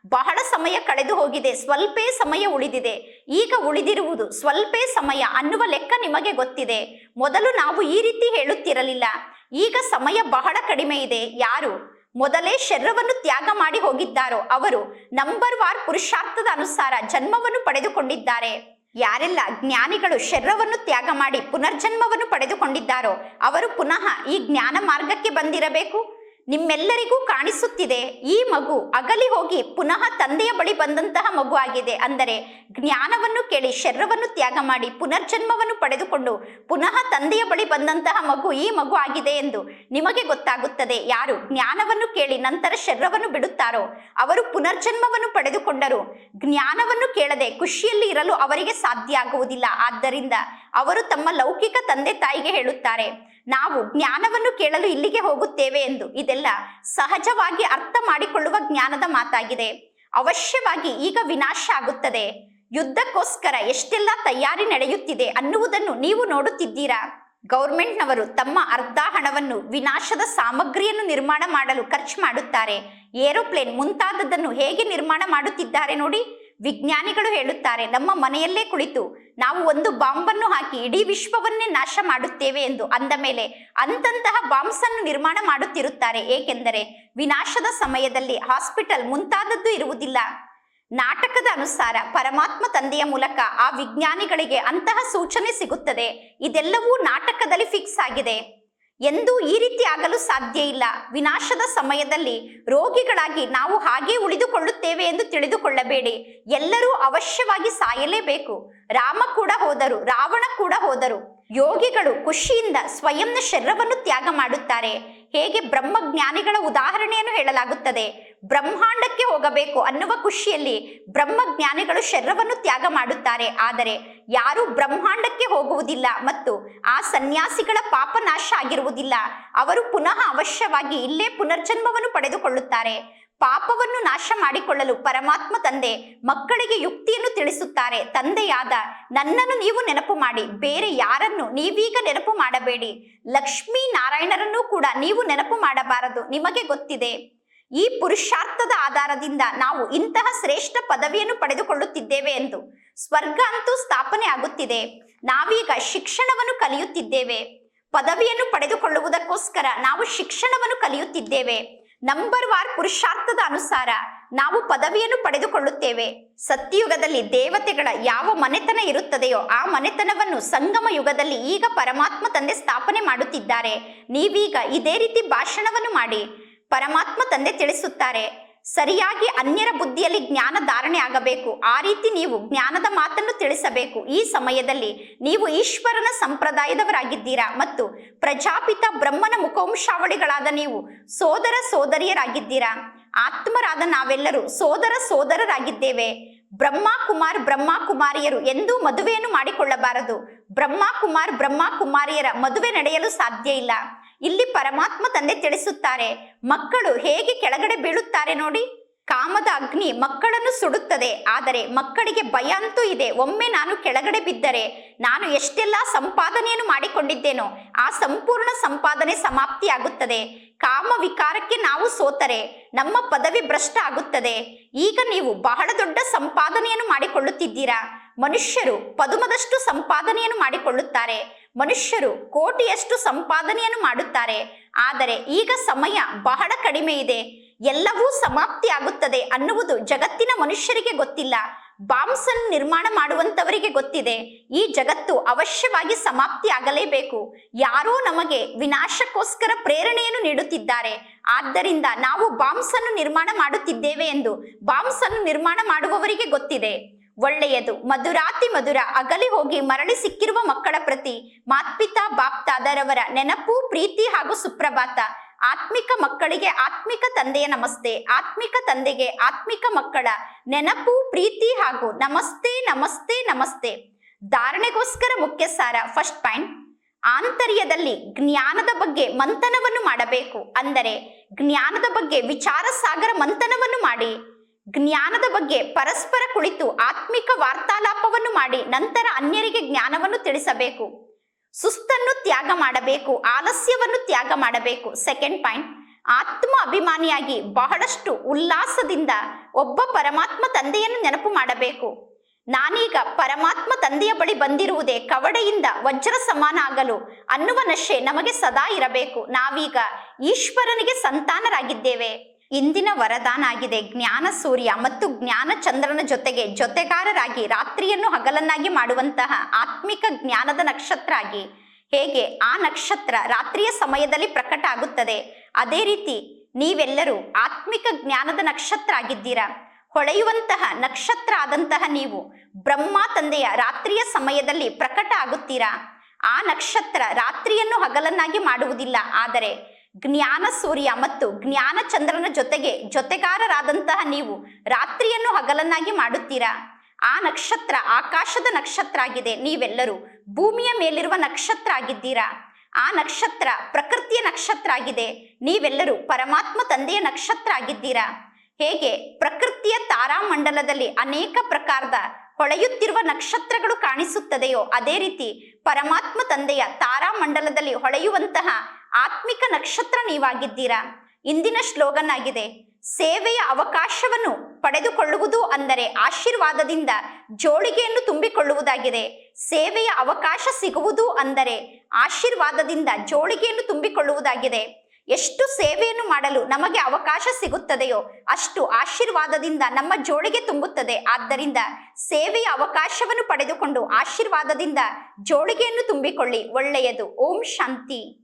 ಬಹಳ ಸಮಯ ಕಳೆದು ಹೋಗಿದೆ, ಸ್ವಲ್ಪೇ ಸಮಯ ಉಳಿದಿದೆ. ಈಗ ಉಳಿದಿರುವುದು ಸ್ವಲ್ಪೇ ಸಮಯ ಅನ್ನುವ ಲೆಕ್ಕ ನಿಮಗೆ ಗೊತ್ತಿದೆ. ಮೊದಲು ನಾವು ಈ ರೀತಿ ಹೇಳುತ್ತಿರಲಿಲ್ಲ. ಈಗ ಸಮಯ ಬಹಳ ಕಡಿಮೆ ಇದೆ. ಯಾರು? ಮೊದಲೇ ಶರೀರವನ್ನು ತ್ಯಾಗ ಮಾಡಿ ಹೋಗಿದ್ದಾರೋ? ಅವರು ನಂಬರ್ ವಾರ್ ಪುರುಷಾರ್ಥದ ಅನುಸಾರ ಜನ್ಮವನ್ನು ಪಡೆದುಕೊಂಡಿದ್ದಾರೆ. ಯಾರೆಲ್ಲ ಜ್ಞಾನಿಗಳು ಶರೀರವನ್ನು ತ್ಯಾಗ ಮಾಡಿ ಪುನರ್ಜನ್ಮವನ್ನು ಪಡೆದುಕೊಂಡಿದ್ದಾರೋ? ಅವರು ಪುನಃ ಈ ಜ್ಞಾನ ಮಾರ್ಗಕ್ಕೆ ಬಂದಿರಬೇಕು? ನಿಮ್ಮೆಲ್ಲರಿಗೂ ಕಾಣಿಸುತ್ತಿದೆ, ಈ ಮಗು ಅಗಲಿ ಹೋಗಿ ಪುನಃ ತಂದೆಯ ಬಳಿ ಬಂದಂತಹ ಮಗು ಆಗಿದೆ. ಅಂದರೆ ಜ್ಞಾನವನ್ನು ಕೇಳಿ, ಶರೀರವನ್ನು ತ್ಯಾಗ ಮಾಡಿ, ಪುನರ್ಜನ್ಮವನ್ನು ಪಡೆದುಕೊಂಡು ಪುನಃ ತಂದೆಯ ಬಳಿ ಬಂದಂತಹ ಮಗು ಈ ಮಗು ಆಗಿದೆ ಎಂದು ನಿಮಗೆ ಗೊತ್ತಾಗುತ್ತದೆ. ಯಾರು ಜ್ಞಾನವನ್ನು ಕೇಳಿ ನಂತರ ಶರೀರವನ್ನು ಬಿಡುತ್ತಾರೋ, ಅವರು ಪುನರ್ಜನ್ಮವನ್ನು ಪಡೆದುಕೊಂಡರು. ಜ್ಞಾನವನ್ನು ಕೇಳದೆ ಖುಷಿಯಲ್ಲಿ ಇರಲು ಅವರಿಗೆ ಸಾಧ್ಯ ಆಗುವುದಿಲ್ಲ. ಆದ್ದರಿಂದ ಅವರು ತಮ್ಮ ಲೌಕಿಕ ತಂದೆ ತಾಯಿಗೆ ಹೇಳುತ್ತಾರೆ ನಾವು ಜ್ಞಾನವನ್ನು ಕೇಳಲು ಇಲ್ಲಿಗೆ ಹೋಗುತ್ತೇವೆ ಎಂದು ಇದೆಲ್ಲ ಸಹಜವಾಗಿ ಅರ್ಥ ಮಾಡಿಕೊಳ್ಳುವ ಜ್ಞಾನದ ಮಾತಾಗಿದೆ. ಅವಶ್ಯವಾಗಿ ಈಗ ವಿನಾಶ ಆಗುತ್ತದೆ. ಯುದ್ಧಕ್ಕೋಸ್ಕರ ಎಷ್ಟೆಲ್ಲ ತಯಾರಿ ನಡೆಯುತ್ತಿದೆ ಅನ್ನುವುದನ್ನು ನೀವು ನೋಡುತ್ತಿದ್ದೀರಾ? ಗೌರ್ಮೆಂಟ್ನವರು ತಮ್ಮ ಅರ್ಧ ಹಣವನ್ನು ವಿನಾಶದ ಸಾಮಗ್ರಿಯನ್ನು ನಿರ್ಮಾಣ ಮಾಡಲು ಖರ್ಚು ಮಾಡುತ್ತಾರೆ. ಏರೋಪ್ಲೇನ್ ಮುಂತಾದದ್ದನ್ನು ಹೇಗೆ ನಿರ್ಮಾಣ ಮಾಡುತ್ತಿದ್ದಾರೆ ನೋಡಿ. ವಿಜ್ಞಾನಿಗಳು ಹೇಳುತ್ತಾರೆ, ನಮ್ಮ ಮನೆಯಲ್ಲೇ ಕುಳಿತು ನಾವು ಒಂದು ಬಾಂಬನ್ನು ಹಾಕಿ ಇಡೀ ವಿಶ್ವವನ್ನೇ ನಾಶ ಮಾಡುತ್ತೇವೆ ಎಂದು ಅಂದ ಮೇಲೆ ಅಂತಂತಹ ಬಾಂಬ್ಸ್ ಅನ್ನು ನಿರ್ಮಾಣ ಮಾಡುತ್ತಿರುತ್ತಾರೆ. ಏಕೆಂದರೆ ವಿನಾಶದ ಸಮಯದಲ್ಲಿ ಹಾಸ್ಪಿಟಲ್ ಮುಂತಾದದ್ದು ಇರುವುದಿಲ್ಲ. ನಾಟಕದ ಅನುಸಾರ ಪರಮಾತ್ಮ ತಂದೆಯ ಮೂಲಕ ಆ ವಿಜ್ಞಾನಿಗಳಿಗೆ ಅಂತಹ ಸೂಚನೆ ಸಿಗುತ್ತದೆ. ಇದೆಲ್ಲವೂ ನಾಟಕದಲ್ಲಿ ಫಿಕ್ಸ್ ಆಗಿದೆ. ಎಂದೂ ಈ ರೀತಿ ಆಗಲು ಸಾಧ್ಯ ಇಲ್ಲ. ವಿನಾಶದ ಸಮಯದಲ್ಲಿ ರೋಗಿಗಳಾಗಿ ನಾವು ಹಾಗೇ ಉಳಿದುಕೊಳ್ಳುತ್ತೇವೆ ಎಂದು ತಿಳಿದುಕೊಳ್ಳಬೇಡಿ. ಎಲ್ಲರೂ ಅವಶ್ಯವಾಗಿ ಸಾಯಲೇಬೇಕು. ರಾಮ ಕೂಡ ಹೋದರು, ರಾವಣ ಕೂಡ ಹೋದರು. ಯೋಗಿಗಳು ಖುಷಿಯಿಂದ ಸ್ವಯಂನ ಶರೀರವನ್ನು ತ್ಯಾಗ ಮಾಡುತ್ತಾರೆ. ಹೇಗೆ ಬ್ರಹ್ಮಜ್ಞಾನಿಗಳ ಉದಾಹರಣೆಯನ್ನು ಹೇಳಲಾಗುತ್ತದೆ. ಬ್ರಹ್ಮಾಂಡಕ್ಕೆ ಹೋಗಬೇಕು ಅನ್ನುವ ಖುಷಿಯಲ್ಲಿ ಬ್ರಹ್ಮಜ್ಞಾನಿಗಳು ಶರೀರವನ್ನು ತ್ಯಾಗ ಮಾಡುತ್ತಾರೆ. ಆದರೆ ಯಾರು ಬ್ರಹ್ಮಾಂಡಕ್ಕೆ ಹೋಗುವುದಿಲ್ಲ ಮತ್ತು ಆ ಸನ್ಯಾಸಿಗಳ ಪಾಪ ನಾಶ ಆಗಿರುವುದಿಲ್ಲ. ಅವರು ಪುನಃ ಅವಶ್ಯವಾಗಿ ಇಲ್ಲೇ ಪುನರ್ಜನ್ಮವನ್ನು ಪಡೆದುಕೊಳ್ಳುತ್ತಾರೆ. ಪಾಪವನ್ನು ನಾಶ ಮಾಡಿಕೊಳ್ಳಲು ಪರಮಾತ್ಮ ತಂದೆ ಮಕ್ಕಳಿಗೆ ಯುಕ್ತಿಯನ್ನು ತಿಳಿಸುತ್ತಾರೆ. ತಂದೆಯಾದ ನನ್ನನ್ನು ನೀವು ನೆನಪು ಮಾಡಿ, ಬೇರೆ ಯಾರನ್ನು ನೀವೀಗ ನೆನಪು ಮಾಡಬೇಡಿ. ಲಕ್ಷ್ಮೀ ನಾರಾಯಣರನ್ನು ಕೂಡ ನೀವು ನೆನಪು ಮಾಡಬಾರದು, ನಿಮಗೆ ಗೊತ್ತಿದೆ. ಈ ಪುರುಷಾರ್ಥದ ಆಧಾರದಿಂದ ನಾವು ಇಂತಹ ಶ್ರೇಷ್ಠ ಪದವಿಯನ್ನು ಪಡೆದುಕೊಳ್ಳುತ್ತಿದ್ದೇವೆ ಎಂದು ಸ್ವರ್ಗ ಅಂತೂ ಸ್ಥಾಪನೆ ಆಗುತ್ತಿದೆ. ನಾವೀಗ ಶಿಕ್ಷಣವನ್ನು ಕಲಿಯುತ್ತಿದ್ದೇವೆ. ಪದವಿಯನ್ನು ಪಡೆದುಕೊಳ್ಳುವುದಕ್ಕೋಸ್ಕರ ನಾವು ಶಿಕ್ಷಣವನ್ನು ಕಲಿಯುತ್ತಿದ್ದೇವೆ. ನಂಬರ್ ವಾರ್ ಪುರುಷಾರ್ಥದ ಅನುಸಾರ ನಾವು ಪದವಿಯನ್ನು ಪಡೆದುಕೊಳ್ಳುತ್ತೇವೆ. ಸತ್ಯಯುಗದಲ್ಲಿ ದೇವತೆಗಳ ಯಾವ ಮನೆತನ ಇರುತ್ತದೆಯೋ ಆ ಮನೆತನವನ್ನು ಸಂಗಮ ಯುಗದಲ್ಲಿ ಈಗ ಪರಮಾತ್ಮ ತಂದೆ ಸ್ಥಾಪನೆ ಮಾಡುತ್ತಿದ್ದಾರೆ. ನೀವೀಗ ಇದೇ ರೀತಿ ಭಾಷಣವನ್ನು ಮಾಡಿ ಪರಮಾತ್ಮ ತಂದೆ ತಿಳಿಸುತ್ತಾರೆ. ಸರಿಯಾಗಿ ಅನ್ಯರ ಬುದ್ಧಿಯಲ್ಲಿ ಜ್ಞಾನ ಧಾರಣೆ ಆಗಬೇಕು. ಆ ರೀತಿ ನೀವು ಜ್ಞಾನದ ಮಾತನ್ನು ತಿಳಿಸಬೇಕು. ಈ ಸಮಯದಲ್ಲಿ ನೀವು ಈಶ್ವರನ ಸಂಪ್ರದಾಯದವರಾಗಿದ್ದೀರಾ ಮತ್ತು ಪ್ರಜಾಪಿತ ಬ್ರಹ್ಮನ ಮುಖವಂಶಾವಳಿಗಳಾದ ನೀವು ಸೋದರ ಸೋದರಿಯರಾಗಿದ್ದೀರಾ? ಆತ್ಮರಾದ ನಾವೆಲ್ಲರೂ ಸೋದರ ಸೋದರರಾಗಿದ್ದೇವೆ. ಬ್ರಹ್ಮ ಕುಮಾರ್ ಬ್ರಹ್ಮ ಕುಮಾರಿಯರು ಎಂದೂ ಮದುವೆಯನ್ನು ಮಾಡಿಕೊಳ್ಳಬಾರದು. ಬ್ರಹ್ಮ ಕುಮಾರ್ ಬ್ರಹ್ಮ ಕುಮಾರಿಯರ ಮದುವೆ ನಡೆಯಲು ಸಾಧ್ಯ ಇಲ್ಲ. ಇಲ್ಲಿ ಪರಮಾತ್ಮ ತಂದೆ ತಿಳಿಸುತ್ತಾರೆ, ಮಕ್ಕಳು ಹೇಗೆ ಕೆಳಗಡೆ ಬೀಳುತ್ತಾರೆ ನೋಡಿ. ಕಾಮದ ಅಗ್ನಿ ಮಕ್ಕಳನ್ನು ಸುಡುತ್ತದೆ, ಆದರೆ ಮಕ್ಕಳಿಗೆ ಭಯ ಅಂತೂ ಇದೆ. ಒಮ್ಮೆ ನಾನು ಕೆಳಗಡೆ ಬಿದ್ದರೆ ನಾನು ಎಷ್ಟೆಲ್ಲ ಸಂಪಾದನೆಯನ್ನು ಮಾಡಿಕೊಂಡಿದ್ದೇನೋ, ಆ ಸಂಪೂರ್ಣ ಸಂಪಾದನೆ ಸಮಾಪ್ತಿಯಾಗುತ್ತದೆ. ಕಾಮ ವಿಕಾರಕ್ಕೆ ನಾವು ಸೋತರೆ, ನಮ್ಮ ಪದವಿ ಭ್ರಷ್ಟ ಆಗುತ್ತದೆ. ಈಗ ನೀವು ಬಹಳ ದೊಡ್ಡ ಸಂಪಾದನೆಯನ್ನು ಮಾಡಿಕೊಳ್ಳುತ್ತಿದ್ದೀರಾ. ಮನುಷ್ಯರು ಪದುಮದಷ್ಟು ಸಂಪಾದನೆಯನ್ನು ಮಾಡಿಕೊಳ್ಳುತ್ತಾರೆ. ಮನುಷ್ಯರು ಕೋಟಿಯಷ್ಟು ಸಂಪಾದನೆಯನ್ನು ಮಾಡುತ್ತಾರೆ. ಆದರೆ ಈಗ ಸಮಯ ಬಹಳ ಕಡಿಮೆ ಇದೆ. ಎಲ್ಲವೂ ಸಮಾಪ್ತಿ ಆಗುತ್ತದೆ ಅನ್ನುವುದು ಜಗತ್ತಿನ ಮನುಷ್ಯರಿಗೆ ಗೊತ್ತಿಲ್ಲ. ಬಾಂಬ್ಸ್ ನಿರ್ಮಾಣ ಮಾಡುವಂತವರಿಗೆ ಗೊತ್ತಿದೆ. ಈ ಜಗತ್ತು ಅವಶ್ಯವಾಗಿ ಸಮಾಪ್ತಿ ಆಗಲೇಬೇಕು ಯಾರೋ ನಮಗೆ ವಿನಾಶಕ್ಕೋಸ್ಕರ ಪ್ರೇರಣೆಯನ್ನು ನೀಡುತ್ತಿದ್ದಾರೆ. ಆದ್ದರಿಂದ ನಾವು ಬಾಂಬ್ಸ್ ಅನ್ನು ನಿರ್ಮಾಣ ಮಾಡುತ್ತಿದ್ದೇವೆ ಎಂದು ಬಾಂಬ್ಸ್ ಅನ್ನು ನಿರ್ಮಾಣ ಮಾಡುವವರಿಗೆ ಗೊತ್ತಿದೆ. ಒಳ್ಳೆಯದು. ಮಧುರಾತಿ ಮಧುರ, ಅಗಲಿ ಹೋಗಿ ಮರಳಿ ಸಿಕ್ಕಿರುವ ಮಕ್ಕಳ ಪ್ರತಿ ಮಾತ್ಪಿತಾ ಬಾಪ್ತಾದರವರ ನೆನಪು, ಪ್ರೀತಿ ಹಾಗೂ ಸುಪ್ರಭಾತ. ಆತ್ಮಿಕ ಮಕ್ಕಳಿಗೆ ಆತ್ಮಿಕ ತಂದೆಯ ನಮಸ್ತೆ. ಆತ್ಮಿಕ ತಂದೆಗೆ ಆತ್ಮಿಕ ಮಕ್ಕಳ ನೆನಪು, ಪ್ರೀತಿ ಹಾಗೂ ನಮಸ್ತೆ ನಮಸ್ತೆ ನಮಸ್ತೆ. ಧಾರಣೆಗೋಸ್ಕರ ಮುಖ್ಯ ಸಾರ ಫಸ್ಟ್ ಪಾಯಿಂಟ್ ಆಂತರ್ಯದಲ್ಲಿ ಜ್ಞಾನದ ಬಗ್ಗೆ ಮಂಥನವನ್ನು ಮಾಡಬೇಕು. ಅಂದರೆ ಜ್ಞಾನದ ಬಗ್ಗೆ ವಿಚಾರ ಸಾಗರ ಮಂಥನವನ್ನು ಮಾಡಿ. ಜ್ಞಾನದ ಬಗ್ಗೆ ಪರಸ್ಪರ ಕುಳಿತು ಆತ್ಮಿಕ ವಾರ್ತಾಲಾಪವನ್ನು ಮಾಡಿ ನಂತರ ಅನ್ಯರಿಗೆ ಜ್ಞಾನವನ್ನು ತಿಳಿಸಬೇಕು. ಸುಸ್ತನ್ನು ತ್ಯಾಗ ಮಾಡಬೇಕು, ಆಲಸ್ಯವನ್ನು ತ್ಯಾಗ ಮಾಡಬೇಕು. ಸೆಕೆಂಡ್ ಪಾಯಿಂಟ್, ಆತ್ಮ ಅಭಿಮಾನಿಯಾಗಿ ಬಹಳಷ್ಟು ಉಲ್ಲಾಸದಿಂದ ಒಬ್ಬ ಪರಮಾತ್ಮ ತಂದೆಯನ್ನು ನೆನಪು ಮಾಡಬೇಕು. ನಾನೀಗ ಪರಮಾತ್ಮ ತಂದೆಯ ಬಳಿ ಬಂದಿರುವುದೇ ಕವಡೆಯಿಂದ ವಜ್ರ ಸಮಾನ ಆಗಲು ಅನ್ನುವ ನಶೆ ನಮಗೆ ಸದಾ ಇರಬೇಕು. ನಾವೀಗ ಈಶ್ವರನಿಗೆ ಸಂತಾನರಾಗಿದ್ದೇವೆ. ಇಂದಿನ ವರದಾನ ಆಗಿದೆ. ಜ್ಞಾನ ಸೂರ್ಯ ಮತ್ತು ಜ್ಞಾನ ಚಂದ್ರನ ಜೊತೆಗೆ ಜೊತೆಗಾರರಾಗಿ ರಾತ್ರಿಯನ್ನು ಹಗಲನ್ನಾಗಿ ಮಾಡುವಂತಹ ಆತ್ಮಿಕ ಜ್ಞಾನದ ನಕ್ಷತ್ರ ಆಗಿ. ಹೇಗೆ? ಆ ನಕ್ಷತ್ರ ರಾತ್ರಿಯ ಸಮಯದಲ್ಲಿ ಪ್ರಕಟ ಆಗುತ್ತದೆ. ಅದೇ ರೀತಿ ನೀವೆಲ್ಲರೂ ಆತ್ಮಿಕ ಜ್ಞಾನದ ನಕ್ಷತ್ರ ಆಗಿದ್ದೀರಾ? ಹೊಳೆಯುವಂತಹ ನಕ್ಷತ್ರ ಆದಂತಹ ನೀವು ಬ್ರಹ್ಮ ತಂದೆಯ ರಾತ್ರಿಯ ಸಮಯದಲ್ಲಿ ಪ್ರಕಟ ಆಗುತ್ತೀರಾ? ಆ ನಕ್ಷತ್ರ ರಾತ್ರಿಯನ್ನು ಹಗಲನ್ನಾಗಿ ಮಾಡುವುದಿಲ್ಲ. ಆದರೆ ಜ್ಞಾನ ಸೂರ್ಯ ಮತ್ತು ಜ್ಞಾನ ಚಂದ್ರನ ಜೊತೆಗೆ ಜೊತೆಗಾರರಾದಂತಹ ನೀವು ರಾತ್ರಿಯನ್ನು ಹಗಲನ್ನಾಗಿ ಮಾಡುತ್ತೀರಾ? ಆ ನಕ್ಷತ್ರ ಆಕಾಶದ ನಕ್ಷತ್ರ ಆಗಿದೆ. ನೀವೆಲ್ಲರೂ ಭೂಮಿಯ ಮೇಲಿರುವ ನಕ್ಷತ್ರ ಆಗಿದ್ದೀರಾ? ಆ ನಕ್ಷತ್ರ ಪ್ರಕೃತಿಯ ನಕ್ಷತ್ರ ಆಗಿದೆ. ನೀವೆಲ್ಲರೂ ಪರಮಾತ್ಮ ತಂದೆಯ ನಕ್ಷತ್ರ ಆಗಿದ್ದೀರಾ? ಹೇಗೆ? ಪ್ರಕೃತಿಯ ತಾರಾಮಂಡಲದಲ್ಲಿ ಅನೇಕ ಪ್ರಕಾರದ ಹೊಳೆಯುತ್ತಿರುವ ನಕ್ಷತ್ರಗಳು ಕಾಣಿಸುತ್ತದೆಯೋ ಅದೇ ರೀತಿ ಪರಮಾತ್ಮ ತಂದೆಯ ತಾರಾಮಂಡಲದಲ್ಲಿ ಹೊಳೆಯುವಂತಹ ಆತ್ಮಿಕ ನಕ್ಷತ್ರ ನೀವಾಗಿದ್ದೀರಾ? ಇಂದಿನ ಶ್ಲೋಗನ್ ಆಗಿದೆ ಸೇವೆಯ ಅವಕಾಶವನ್ನು ಪಡೆದುಕೊಳ್ಳುವುದು ಅಂದರೆ ಆಶೀರ್ವಾದದಿಂದ ಜೋಳಿಗೆಯನ್ನು ತುಂಬಿಕೊಳ್ಳುವುದಾಗಿದೆ. ಸೇವೆಯ ಅವಕಾಶ ಸಿಗುವುದು ಅಂದರೆ ಆಶೀರ್ವಾದದಿಂದ ಜೋಳಿಗೆಯನ್ನು ತುಂಬಿಕೊಳ್ಳುವುದಾಗಿದೆ. ಎಷ್ಟು ಸೇವೆಯನ್ನು ಮಾಡಲು ನಮಗೆ ಅವಕಾಶ ಸಿಗುತ್ತದೆಯೋ ಅಷ್ಟು ಆಶೀರ್ವಾದದಿಂದ ನಮ್ಮ ಜೋಳಿಗೆ ತುಂಬುತ್ತದೆ. ಆದ್ದರಿಂದ ಸೇವೆಯ ಅವಕಾಶವನ್ನು ಪಡೆದುಕೊಂಡು ಆಶೀರ್ವಾದದಿಂದ ಜೋಳಿಗೆಯನ್ನು ತುಂಬಿಕೊಳ್ಳಿ. ಒಳ್ಳೆಯದು. ಓಂ ಶಾಂತಿ.